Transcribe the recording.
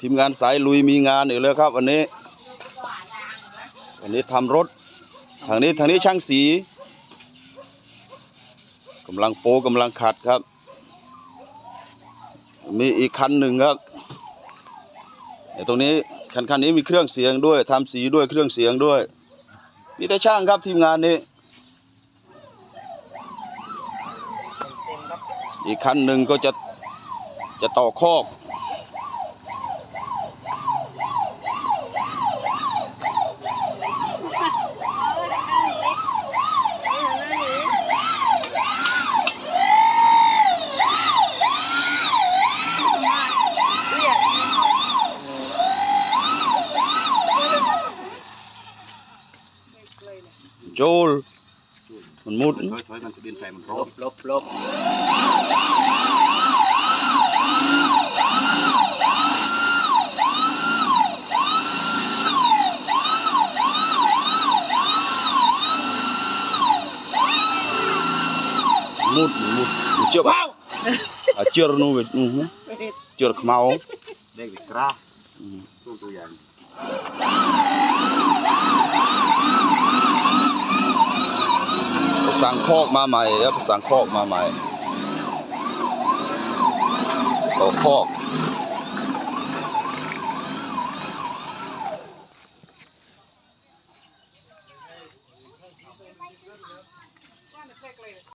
ทีมงานสายลุยมีงานอีกแล้วครับวันนี้วันนี้ทำรถทางนี้ทางนี้ช่างสีกำลังโปกำลังขัดครับ มีอีกคันหนึ่งครับไอ้ตรงนี้คันคันนี้มีเครื่องเสียงด้วยทำสีด้วยเครื่องเสียงด้วยมีแต่ช่างครับทีมงานนี้ อีกคันหนึ่งก็จะจะต่อคอก จลมันมุดถอยถอยมันจะบินใส่มันพร้อลมบลบลบมุดมุดเจือบอะอะเจือนู่นอือฮึเจือขมาวเด็กกล้าอืมตัวตัวอย่า สั่งโคกมาใหม่ครับสั่งโคกมาใหม่ต่อ้โคก